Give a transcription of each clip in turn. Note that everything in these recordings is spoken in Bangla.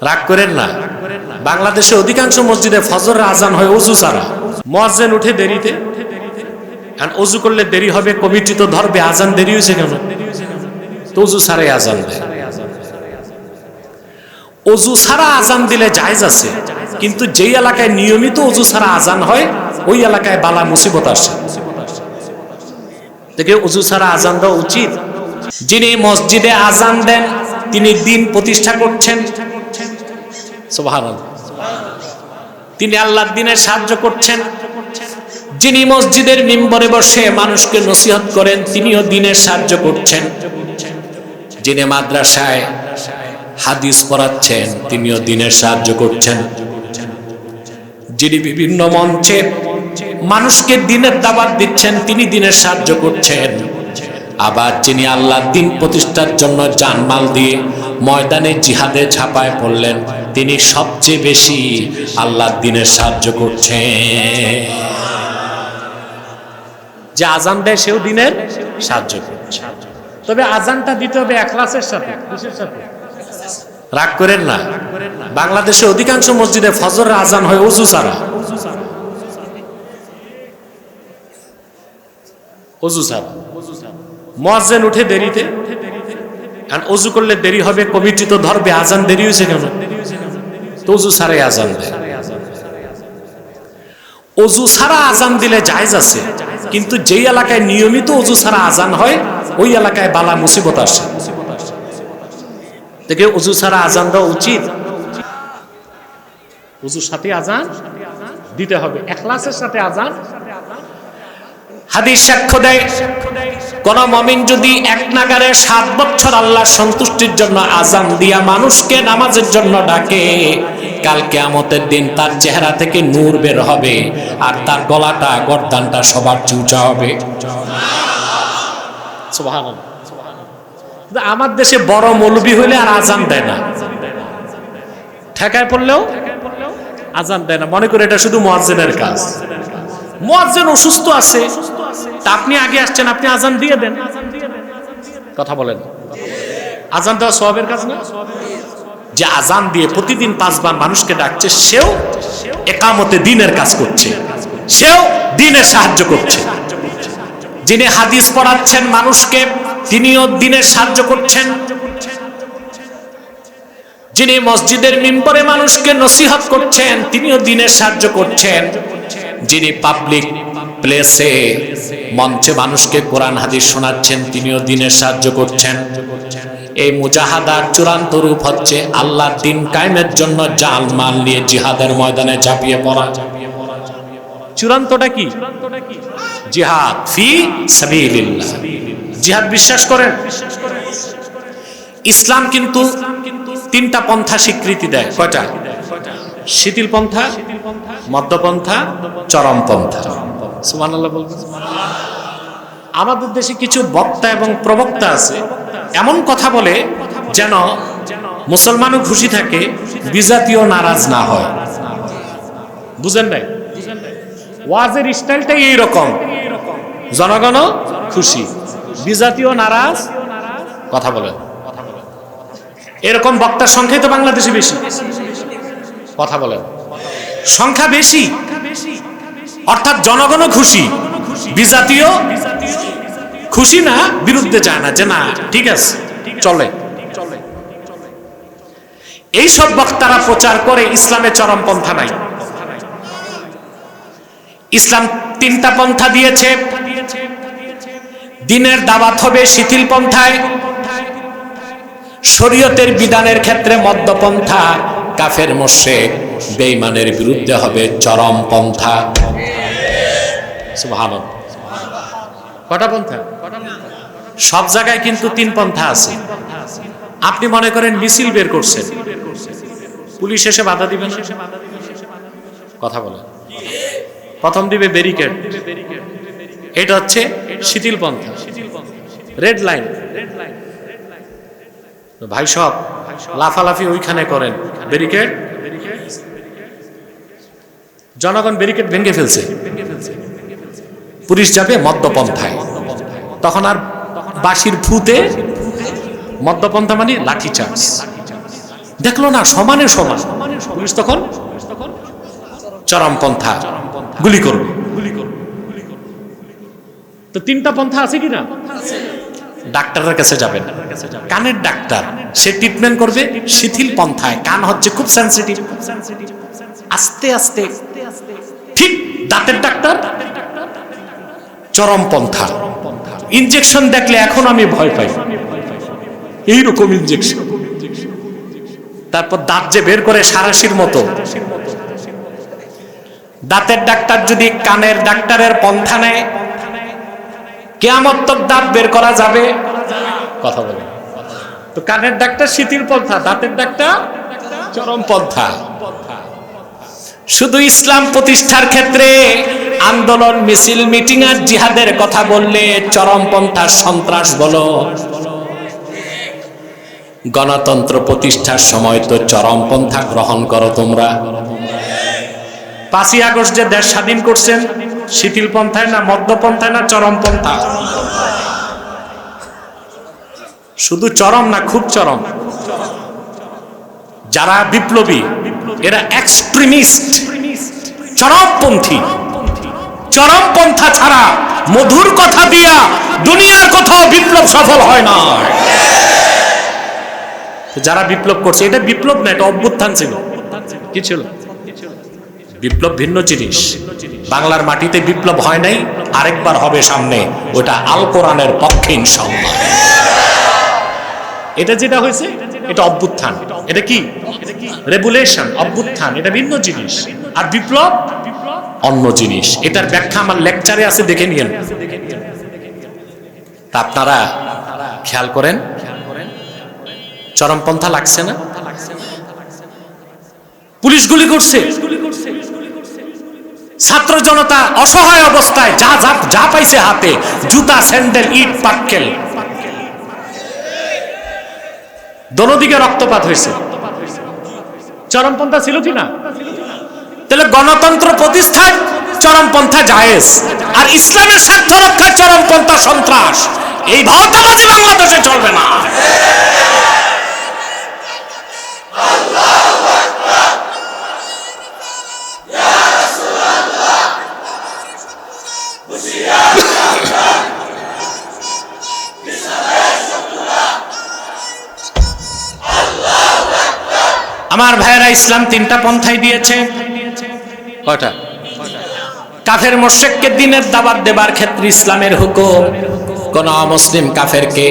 রাগ করেন না। বাংলাদেশে অধিকাংশ মসজিদে ফজর আজান হয় অজু ছাড়া। মোয়াজ্জেন উঠে দেরিতে। অজু করলে দেরি হবে, কমিটি তো ধরবে, আজান দেরি হয়েছে কেন? তো অজু ছাড়াই আজান দেয়। অজু ছাড়া আজান দিলে জায়েজ আছে। কিন্তু যেই এলাকায় নিয়মিত অজু ছাড়া আজান হয়, ওই এলাকায় বালা মুসিবত আসে। থেকে অজু ছাড়া আজান দেওয়া উচিত। যিনি মসজিদে আজান দেন তিনি দিন প্রতিষ্ঠা করছেন। তিনি আল্লাহর দিনে সাহায্য করছেন। যিনি মসজিদের মিম্বরে বসে মানুষকে নসিহত করেন, তিনিও দিনের সাহায্য করছেন। যিনি মাদ্রাসায় হাদিস পড়াচ্ছেন, তিনিও দিনের সাহায্য করছেন। যিনি বিভিন্ন মঞ্চে মানুষকে দিনের দাবাত দিচ্ছেন, তিনি দিনের সাহায্য করছেন। আবার যিনি আল্লাহর দিন প্রতিষ্ঠার জন্য জানমাল দিয়ে ময়দানে জিহাদে ঝাঁপায় পড়লেন, তিনি সবচেয়ে বেশি আল্লাহর দিনের সাহায্য করছেন। যে আজান দেয়, সেও দিনের সাহায্য করছে। তবে আজানটা দিতে হবে একলাসের সাথে সাথে? রাগ করেন না। বাংলাদেশে অধিকাংশ মসজিদে ফজর আজান হয় অজু ছাড়া। অজু ছাড়া। মোয়াজ্জেন উঠে দেরিতে। আর অজু করলে দেরি হবে, কমিটি তো ধরবে, আজান দেরি হয়েছে কেন? তো অজু ছাড়াই আজান দেয়। অজু ছাড়া আজান দিলে জায়েজ আছে, কিন্তু যেই এলাকায় নিয়মিত অজু ছাড়া আজান হয়, ওই এলাকায় বালা মুসিবত আসে। থেকে অজু ছাড়া আজান দেওয়া উচিত। অজুর সাথে আজান দিতে হবে, এখলাসের সাথে আজান হাদিস সাক্ষ্য দেয়, কোন মমিন যদি এক নাগারে সাত বছর আল্লাহ সন্তুষ্টির জন্য আজান দিয়া মানুষকে নামাজের জন্য ডাকে, কাল কেয়ামতের দিন তার চেহারা থেকে নূর বের হবে আর তার গলাটা, গর্দানটা সবার চুচা হবে। আমার দেশে বড় মৌলবী হইলে আর আজান দেয় না। ঠেকায় পড়লেও আজান দেয় না। মনে করে এটা শুধু মোয়াজ্জেনের কাজ। মোয়াজ্জেন অসুস্থ আছে। তা আপনি আগে আসছেন, আপনি আজান দিয়ে দেন। কথা বলেন। আজান দেওয়া সবের কাজ না? যে আজান দিয়ে প্রতিদিন পাঁচবার মানুষকে ডাকছে, সেও একামতে দিনের কাজ করছে। সেও দিনের সাহায্য করছে। যিনি হাদিস পড়াচ্ছেন মানুষকে, তিনিও দিনের সাহায্য করছেন। যিনি মসজিদের মিম্পরে মানুষকে নসিহত করছেন, তিনিও দিনের সাহায্য করছেন। যিনি পাবলিক প্লেসে মঞ্চে মানুষকে কোরআন, হাদিস শোনাচ্ছেন, তিনিও দিনের সাহায্য করছেন। এই মুজাহাদার চূড়ান্ত রূপ হচ্ছে আল্লাহ দিন কায়েমের জন্য জাল মাল নিয়ে জিহাদের ময়দানে ঝাঁপিয়ে পড়া। চূড়ান্তটা কি? জিহাদ ফি সাবিলিল্লাহ। জিহাদ বিশ্বাস করেন? ইসলাম কিন্তু তিনটা পন্থা স্বীকৃতি দেয়। কয়টা? শিথিল পন্থা, মধ্যপন্থা, চরম বলবেন। আমাদের দেশে কিছু বক্তা এবং প্রবক্তা আছে, এমন কথা বলে যেন মুসলমানও খুশি থাকে বিজাতীয় নারাজ না হয়। বুঝেন নাই? ওয়াজের স্টাইলটাই এইরকম। জনগণ খুশি বিজাতীয় নারাজ, কথা বলেন। এরকম বক্তার সংখ্যাই তো বাংলাদেশে বেশি। কথা বলেন। সংখ্যা বেশি। অর্থাৎ জনগণও খুশি। বিজাতীয় খুশি না, বিরুদ্ধে যায় না যে না, ঠিক আছে, চলে। এই সব বক্তারা প্রচার করে ইসলামে চরম পন্থা নাই। ইসলাম তিনটা পন্থা দিয়েছে। দিনের দাওয়াত হবে শিথিল পন্থায়। শরীয়তের বিধানের ক্ষেত্রে মধ্যপন্থা কাফের মোশেক বেঈমানের বিরুদ্ধে হবে চরম পন্থা। পন্থা? সব জায়গায় কিন্তু তিন পন্থা আছে। আপনি মনে করেন মিছিল বের করছেন। পুলিশ এসে বাধা দিবে না? কথা বলে প্রথম দিবে ব্যারিকেড। এটা হচ্ছে শিথিল পন্থা। Red line red line. ভাই সব লাফালাফি ওইখানে করেন। ব্যারিকেড জনগণ ব্যারিকেড ভেঙে ফেলছে। পুলিশ যাবে মদ্যপন্থায়। তখন আর বাঁশির ফুতে মদ্যপন্থা মানে লাঠি চার্জ। দেখল না, সমানে সমান। পুলিশ তখন চরমপন্থা গুলি করবে। তো তিনটা পন্থা আছে কি না? ডাক্তারের কাছে যাবেন। কানের ডাক্তার, সে ট্রিটমেন্ট করবে শিথিল পন্থায়। কান হচ্ছে খুব সেন্সিটিভ আস্তে আস্তে, ঠিক দাঁতের ডাক্তার, চরম পন্থা। ইনজেকশন দেখলে এখন আমি ভয় পাই। এইরকম ইনজেকশন তারপর দাঁত যে বের করে সারাশির মতো। দাঁতের ডাক্তার যদি কানের ডাক্তারের পন্থা নেয় কেয়ামত তক দাঁত বের করা যাবে। কথা বলে তো কানের ডাক্তার শিথিল পন্থা দাঁতের ডাক্তার চরম পন্থা। শুধু ইসলাম প্রতিষ্ঠার ক্ষেত্রে আন্দোলন মিছিল মিটিং আর জিহাদের কথা বললে চরমপন্থার সন্ত্রাস বলো। গণতন্ত্র প্রতিষ্ঠার সময় তো চরমপন্থা গ্রহণ করো তোমরা। পাঁচই আগস্ট যে দেশ স্বাধীন করছেন শিথিল পন্থায় না মধ্যপন্থায় না চরমপন্থা শুধু চরম না খুব চরম। যারা বিপ্লবী, এরা এক্সট্রিমিস্ট চরমপন্থী। চরমপন্থা ছাড়া মধুর কথা দিয়া দুনিয়ার কোথাও বিপ্লব সফল হয় না। যারা বিপ্লব করছে, এটা বিপ্লব না, এটা অভ্যুত্থান ছিল। কি ছিল? বিপ্লব ভিন্ন জিনিস। বাংলার মাটিতে বিপ্লব হয় নাই, আরেকবার হবে সামনে। ওটা আল কোরআনের পক্ষে এটা যেটা হয়েছে, এটা অভ্যুত্থান। এটা কি? রেগুলেশন অভ্যুত্থান। এটা ভিন্ন জিনিস। আর বিপ্লব, অন্য জিনিস। এটার ব্যাখ্যা আমার লেকচারে আছে, দেখে নিয়েন। তা আপনারা খেয়াল করেন। চরমপন্থা লাগছে না? পুলিশ গুলি করছে। ছাত্র জনতা অসহায় অবস্থায়, যা যা যা পাইছে হাতে, জুতা, স্যান্ডেল, ইট পাক্কেল দোনোদিকে রক্তপাত হয়েছে। চরমপন্থা ছিল কি না তাহলে গণতন্ত্র প্রতিষ্ঠায় চরমপন্থা জায়েজ। আর ইসলামের স্বার্থ রক্ষায় চরমপন্থা সন্ত্রাস। এই ভাওতাবাজি বাংলাদেশে চলবে না। আমার ভাইয়েরা, ইসলাম তিনটা পন্থাই দিয়েছে। কটা কাফের মোশেককে দিনের দাবার দেবার ক্ষেত্রে ইসলামের হুকুম। কোন অমুসলিম কাফেরকে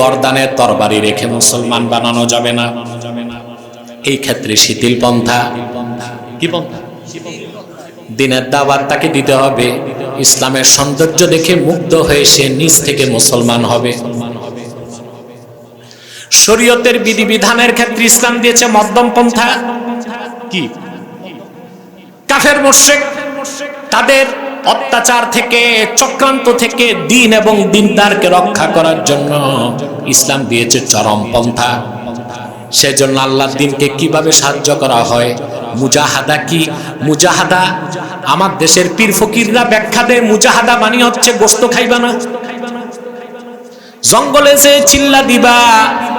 গরদানের তরবারি রেখে মুসলমান বানানো যাবে না। এই ক্ষেত্রে শিথিল পন্থা। কি পন্থা? দিনের দাবার তাকে দিতে হবে। ইসলামের সৌন্দর্য দেখে মুগ্ধ হয়ে সে নিজ থেকে মুসলমান হবে। শরীয়তের বিধিবিধানের ক্ষেত্রে ইসলাম দিয়েছে মধ্যম পন্থা। কি? কাফের মোশেক তাদের অত্যাচার থেকে চক্রান্ত থেকে দিন এবং দিনদারকে রক্ষা করার জন্য ইসলাম দিয়েছে চরম পন্থা। সেজন্য আল্লাহর দিনকে কীভাবে সাহায্য করা হয়? মুজাহাদা কি? মুজাহাদা আমার দেশের পীর ফকিররা ব্যাখ্যা দেয়, মুজাহাদা মানে হচ্ছে গোস্ত খাইবা না। জঙ্গলে যে চিল্লা দিবা,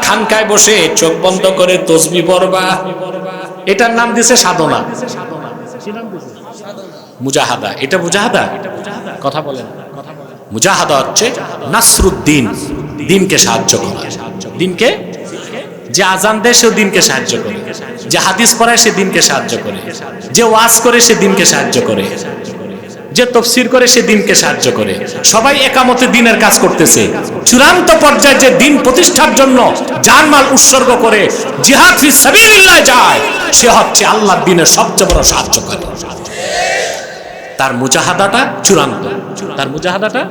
খানকায় বসে চোখ বন্ধ করে তসবি পড়বা, এটার নাম দিছে সাধনা। মুজাহাদা, এটা মুজাহাদা? কথা বলেন। মুজাহাদা হচ্ছে নাসরুদ্দিন, দিনকে সাহায্য করা। দিনকে যে আজান দেয় সে দিনকে সাহায্য করে। যে হাদিস পড়ায় সে দিনকে সাহায্য করে। যে ওয়াজ করে সে দিনকে সাহায্য করে। যে তফসির করে সে দিনকে সাহায্য করে। সবাই একামতে দিনের কাজ করতেছে। চূড়ান্ত পর্যায়ে যে দিন প্রতিষ্ঠার জন্য জানমাল উৎসর্গ করে জিহাদ ফি সাবিলিল্লাহ যায়, সে হচ্ছে আল্লাহর দিনের সবচেয়ে বড় সাহায্যকারী। তার মুজাহাদাটা চূড়ান্ত। তার মুজাহাদাটা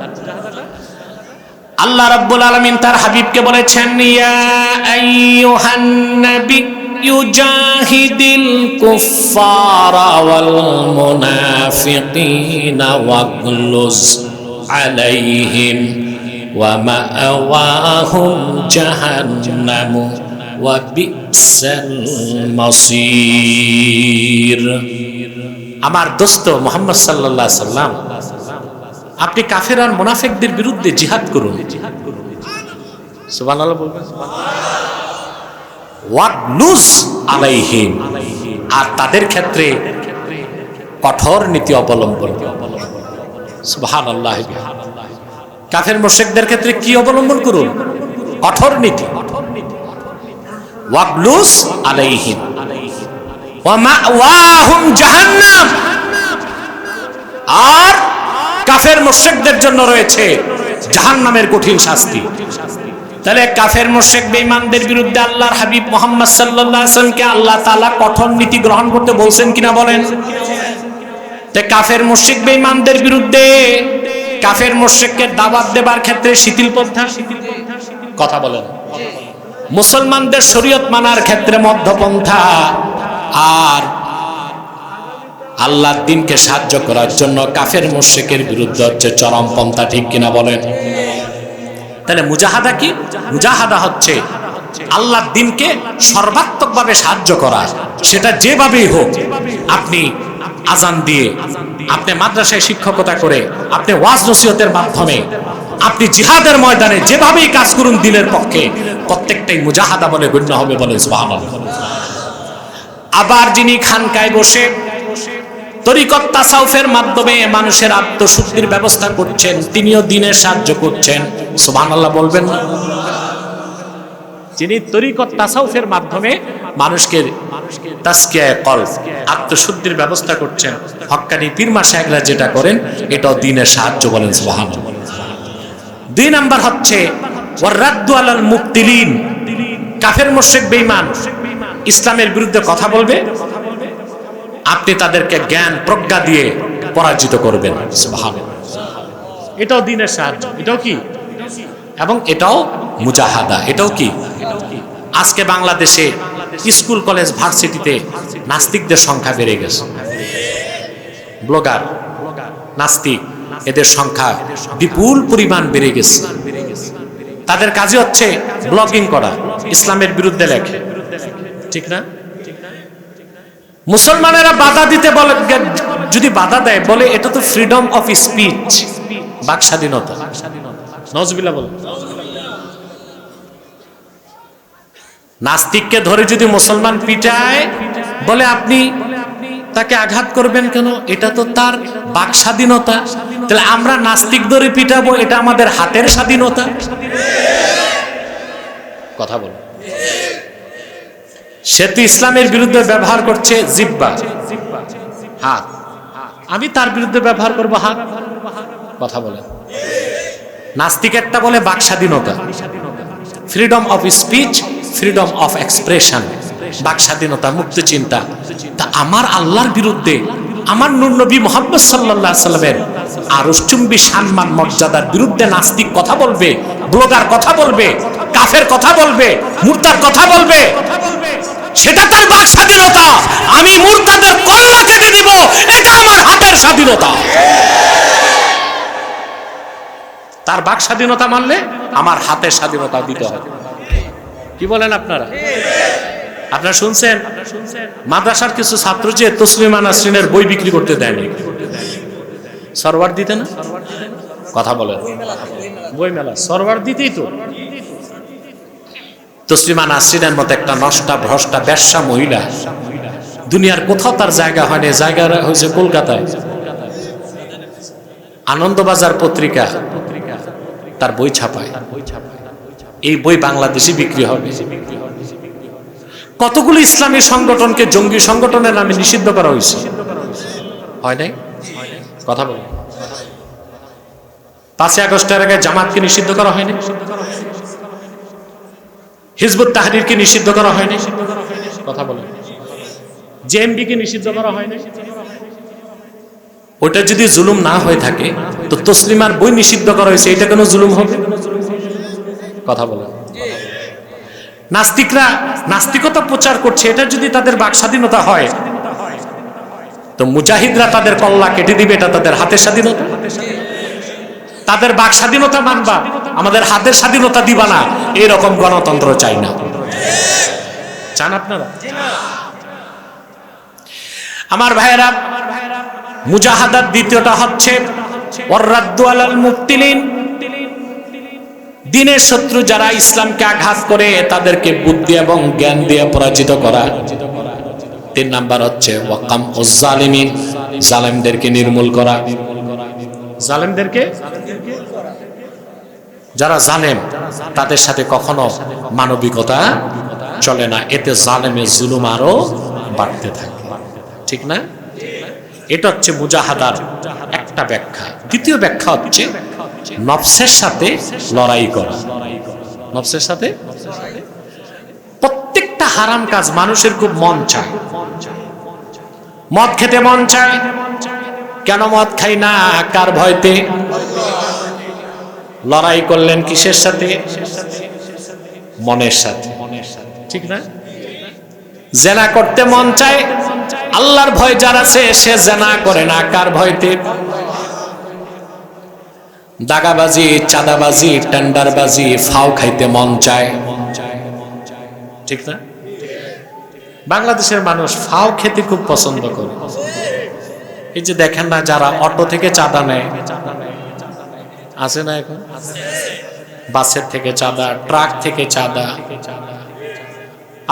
আল্লাহ রাব্বুল আলামিন তার হাবিবকে বলেছেন, ইয়া আইয়ুহান নবী, ইউজাহিদিল কুফারা ওয়াল মুনাফিকিনা ওয়াগলুজ আলাইহিম ওয়া মাআওয়াহুম জাহান্নামু ওয়া বিসাল মাসির। আমার দোস্ত মোহাম্মদ সাল্লাল্লাহু আলাইহি সাল্লাম আপনি কাফের আর মোনাফেকদের বিরুদ্ধে জিহাদ করুন। আর তাদের ক্ষেত্রে কঠোর নীতি অবলম্বন। সুবহান আল্লাহ কাফের মোশেকদের ক্ষেত্রে কি অবলম্বন করুন? কঠোর নীতি। ওয়া আর কাফের মোশেকদের জন্য রয়েছে জাহান্নামের কঠিন শাস্তি। তাহলে কাফের মোশেক বেঈমানদের বিরুদ্ধে আল্লাহর হাবিব মোহাম্মদ সাল্লাল্লাহু আলাইহি ওয়াসাল্লামকে আল্লাহ তাআলা কঠোর নীতি গ্রহণ করতে বলছেন কিনা বলেন? তে কাফের মুশরিক বেঈমানদের বিরুদ্ধে কাফের মুশরিককে দাওয়াত দেবার ক্ষেত্রে শিথিল পন্থা কথা বলেন। মুসলমানদের শরীয়ত মানার ক্ষেত্রে মধ্যপন্থা আর আল্লাহর দিনকে সাহায্য করার জন্য কাফের মুশরিকের বিরুদ্ধে হচ্ছে চরম পন্থা ঠিক কিনা বলেন? তাহলে মুজাহাদা কি? মুজাহাদা হচ্ছে আল্লাহর দিনকে সর্বাত্মকভাবে সাহায্য করা। সেটা যেভাবেই হোক, আপনি আজান দিয়ে, আপনি মাদ্রাসায় শিক্ষকতা করে, আপনি ওয়াজ নসিহতের মাধ্যমে, আপনি জিহাদের ময়দানে যেভাবেই কাজ করুন দিনের পক্ষে, প্রত্যেকটাই মুজাহাদা বলে গণ্য হবে বলে আবার যিনি খানকায় বসে তরিকত তাসাউফের মাধ্যমে মানুষের আত্মশুদ্ধির ব্যবস্থা করছেন, তিনিও দিনের সাহায্য করছেন। সুবহানাল্লাহ বলবেন না? যিনি তরিকত তাসাউফের মাধ্যমে তাস্কিয়ায় কল আত্মশুদ্ধির ব্যবস্থা করছেন, হক্কানি পীরমা সাহেবরা যেটা করেন, এটাও দিনের সাহায্য বলেন সুবহান দুই নাম্বার হচ্ছে মুক্তিলিন কাফের, মুশরিক, বেঈমান। ইসলামের বিরুদ্ধে কথা বলবে আপনি তাদেরকে জ্ঞান প্রজ্ঞা দিয়ে পরাজিত করবেন। এটাও দিনের সাহায্য। এটাও কি? এবং এটাও মুজাহাদা। এটাও কি? আজকে বাংলাদেশে স্কুল কলেজ ভার্সিটিতে নাস্তিকদের সংখ্যা বেড়ে গেছে। ব্লগার নাস্তিক এদের সংখ্যা বিপুল পরিমাণ বেড়ে গেছে। তাদের কাজে হচ্ছে ব্লগিং করা। ইসলামের বিরুদ্ধে লেখে। ঠিক না? মুসলমানেরা বাধা দিতে বলে যদি বাধা দেয় বলে এটা তো ফ্রিডম অফ স্পিচ বাক স্বাধীনতা নজবিল্লা বলে। নাস্তিককে ধরে যদি মুসলমান পিটায় বলে আপনি তাকে আঘাত করবেন কেন? এটা তো তার বাক স্বাধীনতা তাহলে আমরা নাস্তিক ধরে পিটাবো এটা আমাদের হাতের স্বাধীনতা। কথা বল। সে তো ইসলামের বিরুদ্ধে ব্যবহার করছে জিব্বা। হাত। আমি তার বিরুদ্ধে ব্যবহার করব হাত? কথা বলে। নাস্তিক একটা বলে বাক স্বাধীনতা freedom of speech, freedom of expression. বাক স্বাধীনতা মুক্ত চিন্তা। তা আমার আল্লাহর বিরুদ্ধে আমার নূর নবী মোহাম্মদ সাল্লাহ সাল্লামের আরুষ্টুম্বী সম্মান, মর্যাদার বিরুদ্ধে নাস্তিক কথা বলবে, ব্লগার কথা বলবে, কাফের কথা বলবে, মুর্তার কথা বলবে সেটা তার বাক স্বাধীনতা। আমি মুরতাদের কল্লা কেটে দিব, এটা আমার হাতের স্বাধীনতা। তার বাক স্বাধীনতা মানলে আমার হাতের স্বাধীনতা দিতে হবে। কি বলেন আপনারা? আপনারা শুনছেন? মাদ্রাসার কিছু ছাত্র যে তসলিমা নাসরিনের বই বিক্রি করতে দেয়নি। সরওয়ার দিতে না? কথা বলেন। বই মেলা সরওয়ার দিতেই তো। তসলিমা নাসরিনের মতো একটা নষ্টা, ভ্রষ্টা ব্যবসা মহিলা। দুনিয়ার কোথাও তার জায়গা হয়নি জায়গা হয়েছে কলকাতায়। আনন্দবাজার পত্রিকা তার বই ছাপায়। এই বই বাংলাদেশে বিক্রি হবে। কতগুলো ইসলামী সংগঠনকে জঙ্গি সংগঠনের নামে নিষিদ্ধ করা হয়েছে? হয় নাই? কথা বল পাঁচই আগস্টের আগে জামাতকে নিষিদ্ধ করা হয়নি? হিজবুত তাহরিরকে নিষিদ্ধ করা হয়নি। কথা বলেন। জেএমবিকে নিষিদ্ধ করা হয়নি। ওটা যদি জুলুম না হয়ে থাকে, তো তসলিমার বই নিষিদ্ধ করা হয়েছে, এটা কেন জুলুম হবে? কথা বলেন। নাস্তিকরা নাস্তিকতা প্রচার করছে, এটা যদি তাদের বাক স্বাধীনতা হয়, তো মুজাহিদরা তাদের কল্লা কেটে দিবে, এটা তাদের হাতের স্বাধীনতা? তাদের বাক স্বাধীনতা মানবা? আমাদের হাতের স্বাধীনতা দিবা না। এরকম গণতন্ত্র চাই না। চান আপনারা? আমার ভাইয়েরা, মুজাহাদার দ্বিতীয়টা হচ্ছে দিনের শত্রু যারা ইসলামকে আঘাত করে, তাদেরকে বুদ্ধি এবং জ্ঞান দিয়ে পরাজিত করা। তিন নাম্বার হচ্ছে, ওয়াকাম জালিমিন জালেমদেরকে নির্মূল করা। জালেমদেরকে যারা জালেম, তাদের সাথে কখনো মানবিকতা চলে না। এতে জালেমের জুলুম আরও বাড়তে থাকে। ঠিক না? এটা হচ্ছে মুজাহাদার একটা ব্যাখ্যা। দ্বিতীয় ব্যাখ্যা হচ্ছে নফসের সাথে লড়াই করা। নফসের সাথে? প্রত্যেকটা হারাম কাজ মানুষের খুব মন চায়। মদ খেতে মন চায়। কেন মদ খাই না? কার ভয়তে? লড়াই করলেন কিসের সাথে? মনের সাথে। ঠিক না? জেনা করতে মন চায়, আল্লাহর ভয় যার আছে সে জেনা করে না, কার ভয়তে? দাগাবাজি, চাঁদাবাজি, টেন্ডারবাজি, ফাও খাইতে মন চায়। ঠিক না? বাংলাদেশের মানুষ ফাও খেতে খুব পছন্দ করে। এই যে দেখেন না, যারা অটো থেকে চাঁদা নেয় আছে না এখন? বাসের থেকে চাঁদা, ট্রাক থেকে চাঁদা।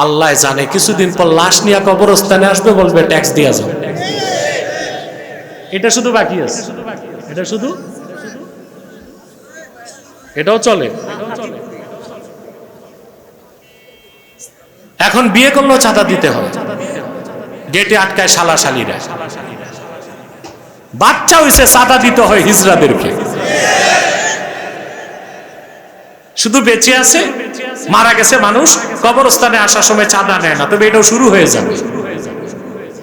আল্লাহ জানে, কিছুদিন পর লাশ নিয়ে কবরস্থানে আসবে, বলবে, ট্যাক্স দিয়া যাও। এটা শুধু বাকি আছে। এটা শুধু? এটাও চলে। এখন বিয়ে করলেও চাঁদা দিতে হবে। গেটে আটকায় শালা শালিরা বাচ্চা হয়েছে চাঁদা দিতে হয় হিজড়াদেরকে শুধু বেঁচে আছে, মারা গেছে মানুষ, কবরস্থানে আসার সময় চাঁদা নেয় না। তবে এটাও শুরু হয়ে যাবে।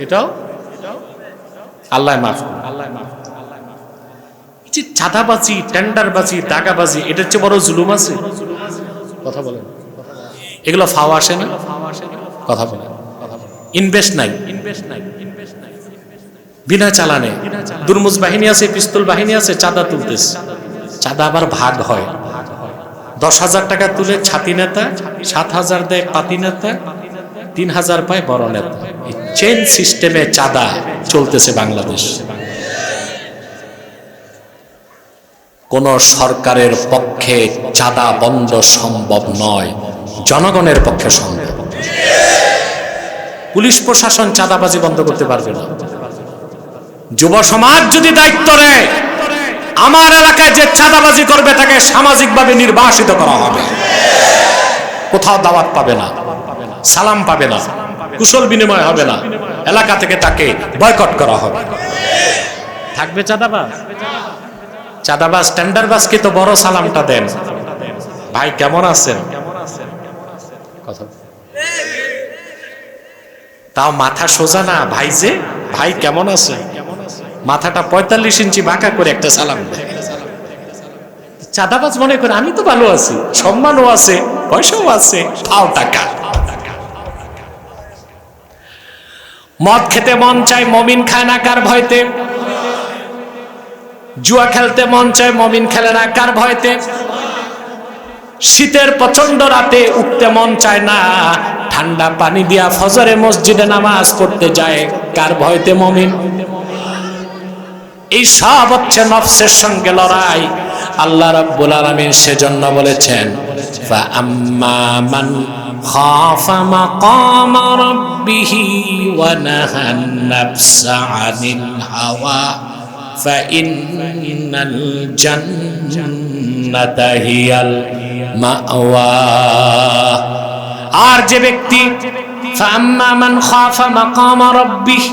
এটাও আল্লাহ মাফ আল্লাহ মাফ যে চাঁদাবাজি, টেন্ডারবাজি, দাগাবাজি, এটার চেয়ে বড় জুলুম আছে? কথা বলেন। এগুলো ফাও আসে না? কথা বলেন। ইনভেস্ট নাই ইনভেস্ট নাই? বিনা চালানে? দুর্মুজ বাহিনী আছে, পিস্তল বাহিনী আছে, চাঁদা তুলতেছে। চাঁদা আবার ভাগ হয়। দশ হাজার টাকা তুলে ছাতি নেতা, সাত হাজার দেয় পাতি নেতা, তিন হাজার পায় বড় নেতা। এই চেন সিস্টেমে চাঁদা চলতেছে বাংলাদেশ। কোন সরকারের পক্ষে চাঁদা বন্ধ সম্ভব নয়, জনগণের পক্ষে সম্ভব। পুলিশ প্রশাসন চাঁদাবাজি বন্ধ করতে পারবে না। যুব সমাজ যদি দায়িত্ব নেয় আমার এলাকায় যে চাঁদাবাজি করবে তাকে সামাজিকভাবে নির্বাসিত করা হবে। কোথাও দাওয়াত পাবে না সালাম পাবে না কুশল বিনিময় হবে না। এলাকা থেকে তাকে বয়কট করা হবে। থাকবে চাঁদাবাজ? চাঁদাবাজ টেন্ডারবাজকে তো বড় সালামটা দেন? ভাই কেমন আছেন? কথা। তাও মাথা সোজা না ভাই যে ভাই কেমন আছে মাথাটা পঁয়তাল্লিশ ইঞ্চি বাঁকা করে একটা সালাম। চাঁদাবাজ মনে করে, আমি তো ভালো আছি, সম্মানও আছে, পয়সাও আছে ফাও টাকা। মদ খেতে মন চায় মমিন খায় না কার ভয়তে। জুয়া খেলতে মন চায় মমিন খেলে না কার ভয়তে। শীতের প্রচণ্ড রাতে উঠতে মন চায় না, ঠান্ডা পানি দিয়া ফজরে মসজিদে নামাজ পড়তে যায়, কার ভয়তে মমিন? এই সব হচ্ছে নফসের সঙ্গে লড়াই আল্লাহ রাব্বুল আলামিন সেজন্য বলেছেন ফা আম্মা মান খাফা মাকামা রাব্বিহি ওয়া নাহান নাফসা আনিল হাওয়া فإن الجنة هي المأوى আর যে ব্যক্তি فأما من خاف مقام ربه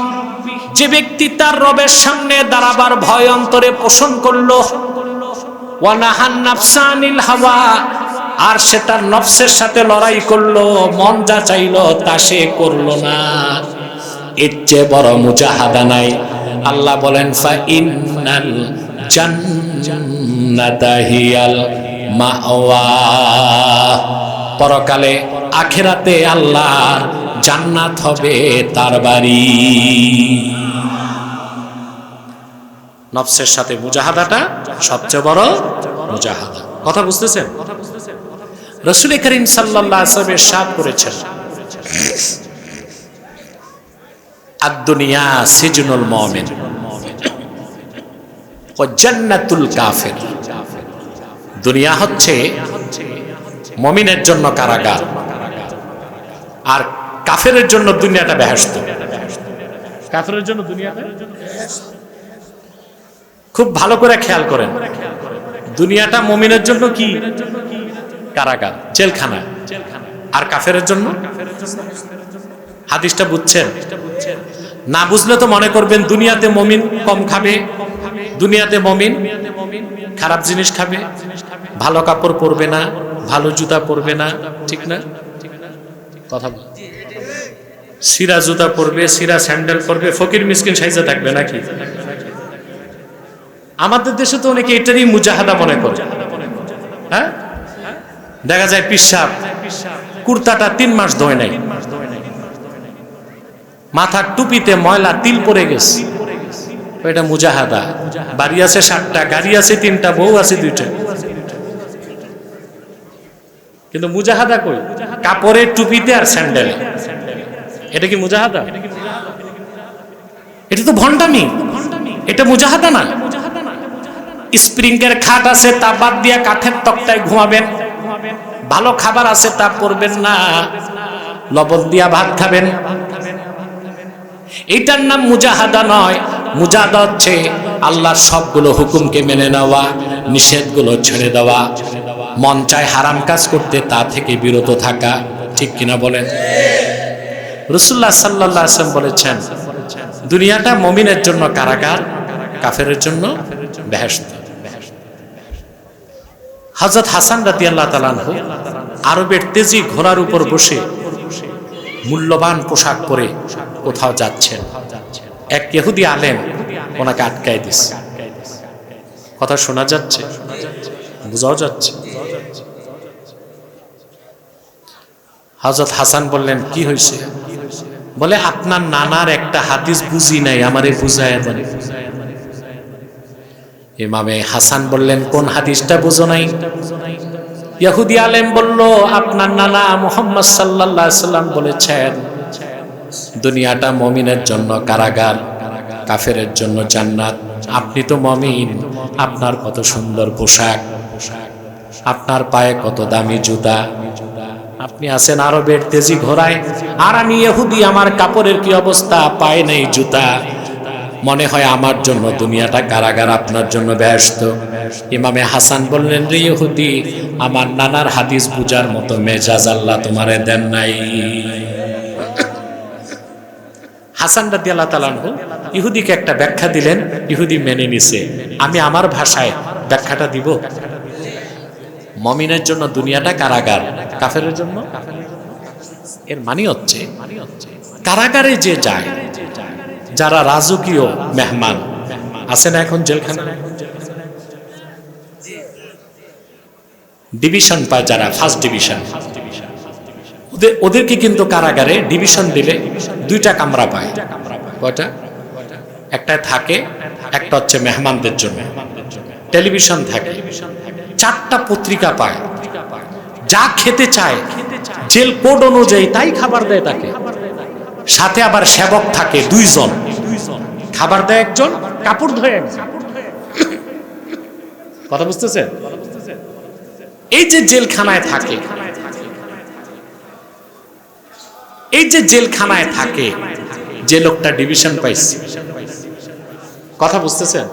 যে ব্যক্তি তার রবের সামনে দাঁড়াবার ভয় অন্তরে পোষণ করল, ওয়ানাহান নাফসানিল হাওয়া, আর সে তার নফসের সাথে লড়াই করল, মন যা চাইলো তা সে করল না। এর চেয়ে বড় মুজাহাদা নাই। আল্লাহ বলেন ফা ইন্নাল জান্নাতা মাওয়া। পরকালে আখেরাতে আল্লাহর জান্নাত হবে তার বাড়ি। নফসের সাথে মুজাহাদাটা সবচেয়ে বড় মুজাহাদা। কথা বুঝতেছেন? রসুল করিম সাল্লাহ আসলামের সাপ করেছেন। আদুনিয়া সিজনুল মমিন। ও জান্নাতুল কাফের। দুনিয়া হচ্ছে মমিনের জন্য কারাগার। আর কাফেরের জন্য দুনিয়াটা বেহেস্ত কাফেরের জন্য দুনিয়াটা? খুব ভালো করে খেয়াল করেন। দুনিয়াটা মমিনের জন্য কি? কারাগার, জেলখানা। আর কাফেরের জন্য? হাদিসটা বুঝছেন? না বুঝলে তো মনে করবেন দুনিয়াতে মমিন কম খাবে, দুনিয়াতে মমিন খারাপ জিনিস খাবে, ভালো কাপড় পরবে না, ভালো জুতা পরবে না, ঠিক না? কথা সিরা জুতা পরবে, সিরা স্যান্ডেল পরবে, ফকির মিসকিন সাইজে থাকবে নাকি? আমাদের দেশে তো অনেকে এটারই মুজাহাদা মনে করে। হ্যাঁ? দেখা যায় পিসাব, কুর্তাটা তিন মাস ধোয় নাই। মাথার টুপিতে ময়লা, তিল পরে গেছে। এটা মুজাহাদা। বাড়ি আছে সাতটা, গাড়ি আছে তিনটা, বউ আছে দুইটা। কিন্তু মুজাহাদা কই? কাপড়ের টুপিতে আর স্যান্ডেল। এটা কি মুজাহাদা? এটা তো ভণ্ডামি। এটা মুজাহাদা না। স্প্রিংয়ের খাট আছে, তা বাদ দিয়া কাঠের তক্তায় ঘুমাবেন। ভালো খাবার আছে, তা করবেন না। লবণ দিয়া ভাত খাবেন। এইটার নাম মুজাহাদা নয়। মুজাহাদা হচ্ছে আল্লাহর সবগুলো হুকুমকে মেনে নেওয়া, নিষেধগুলো ছেড়ে দেওয়া। মন চায় হারাম কাজ করতে, তা থেকে বিরত থাকা। ঠিক কিনা বলেন? রসুল্লাহ সাল্লাহ আসলাম বলেছেন, দুনিয়াটা মমিনের জন্য কারাগার, কাফেরের জন্য বেহেস্ত হজরত হাসান রাতি আল্লাহ তালানহ আরবের তেজি ঘোড়ার উপর বসে মূল্যবান পোশাক পরে কোথাও যাচ্ছেন। এক ইহুদি আলেম ওনাকে আটকায় দিস। কথা শোনা যাচ্ছে? বোঝাও যাচ্ছে। হজরত হাসান বললেন, কি হয়েছে বলে, আপনার নানার একটা হাদিস বুঝি নাই, আমারে বুঝায় ইমামে হাসান বললেন, কোন হাদিসটা বুঝো নাই? ইয়াহুদি আলেম বলল, আপনার নানা মোহাম্মদ আলাইহি সাল্লাম বলেছেন, দুনিয়াটা মমিনের জন্য কারাগার, কাফেরের জন্য জান্নাত। আপনি তো মমিন, আপনার কত সুন্দর পোশাক, আপনার পায়ে কত দামি জুতা। আপনি আছেন আরবের তেজি ঘোড়ায়, আর আমি ইহুদি, আমার কাপড়ের কি অবস্থা? পায়ে নেই জুতা। মনে হয় আমার জন্য দুনিয়াটা কারাগার, আপনার জন্য ব্যস্ত। ইমামে হাসান বললেন, রে ইহুদি, আমার নানার হাদিস বুঝার মতো মেজাজ আল্লাহ তোমারে দেন নাই। হাসান রাদি আল্লাহ তালানহু ইহুদিকে একটা ব্যাখ্যা দিলেন, ইহুদি মেনে নিছে। আমি আমার ভাষায় ব্যাখ্যাটা দিব? মমিনের জন্য দুনিয়াটা কারাগার কাফের জন্য? এর মানি হচ্ছে, কারাগারে যে যায় যারা রাজকীয় মেহমান। আছে না এখন জেলখানা? ডিভিশন পায় যারা ফার্স্ট ডিভিশন ওদের, ওদেরকে কিন্তু কারাগারে ডিভিশন দিলে দুইটা কামরা পায়। কয়টা? একটা থাকে, একটা হচ্ছে মেহমানদের জন্য। টেলিভিশন থাকে। চারটা পত্রিকা পায়। যা খেতে চায়, জেল কোড অনুযায়ী তাই খাবার দেয় তাকে। সাথে আবার সেবক থাকে দুইজন। খাবার দেয় একজন, কাপড় ধোয় একজন। কথা বুঝতেছেন এই যে জেলখানায় থাকে, এই যে জেলখানায় থাকে, যে লোকটা ডিভিশন পাইছে। কথা বুঝতেছেন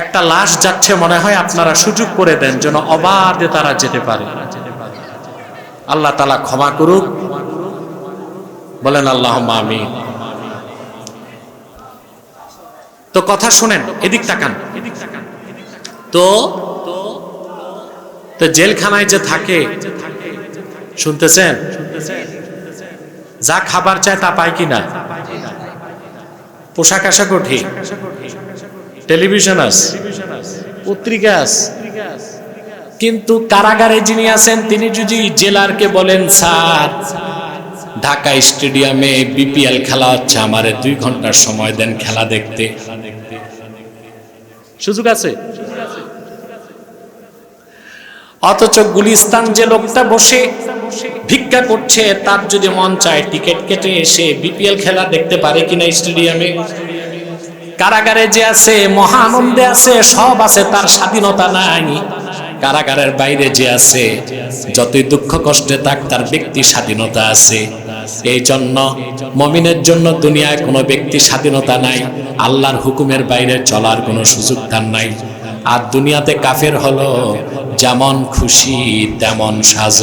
একটা লাশ যাচ্ছে মনে হয় আপনারা সুযোগ করে দেন, যেন অবাধে তারা যেতে পারে। আল্লাহ তালা ক্ষমা করুক বলেন আল্লাহ আমি তো কথা শুনেন, এদিক তাকান। তো তো জেলখানায় যে থাকে, শুনতেছেন? যা খাবার চায় তা পায় কিনা? পোশাক আশাকও ঠিক। টেলিভিশন আস পত্রিকা আস কিন্তু কারাগারে যিনি আছেন, তিনি যদি জেলারকে বলেন, স্যার ঢাকা স্টেডিয়ামে বিপিএল খেলা হচ্ছে। আমারে দুই ঘণ্টার সময় দেন খেলা দেখতে। সুযোগ আছে? অথচ গুলিস্তান যে লোকটা বসে ভিক্ষা করছে তার যদি মন চায় টিকিট কেটে এসে বিপিএল খেলা দেখতে পারে কিনা স্টেডিয়ামে। কারাগারে যে আছে মহা আনন্দে আছে সব আছে তার স্বাধীনতা নাই। কারাগারের বাইরে যে আছে যতই দুঃখ কষ্টে থাক তার ব্যক্তি স্বাধীনতা আছে। এই জন্য মমিনের জন্য দুনিয়ায় কোনো ব্যক্তি স্বাধীনতা নাই, আল্লাহর হুকুমের বাইরে চলার কোনো সুযোগ তার নাই। আর দুনিয়াতে কাফের হলো যেমন খুশি, তেমন সাজ।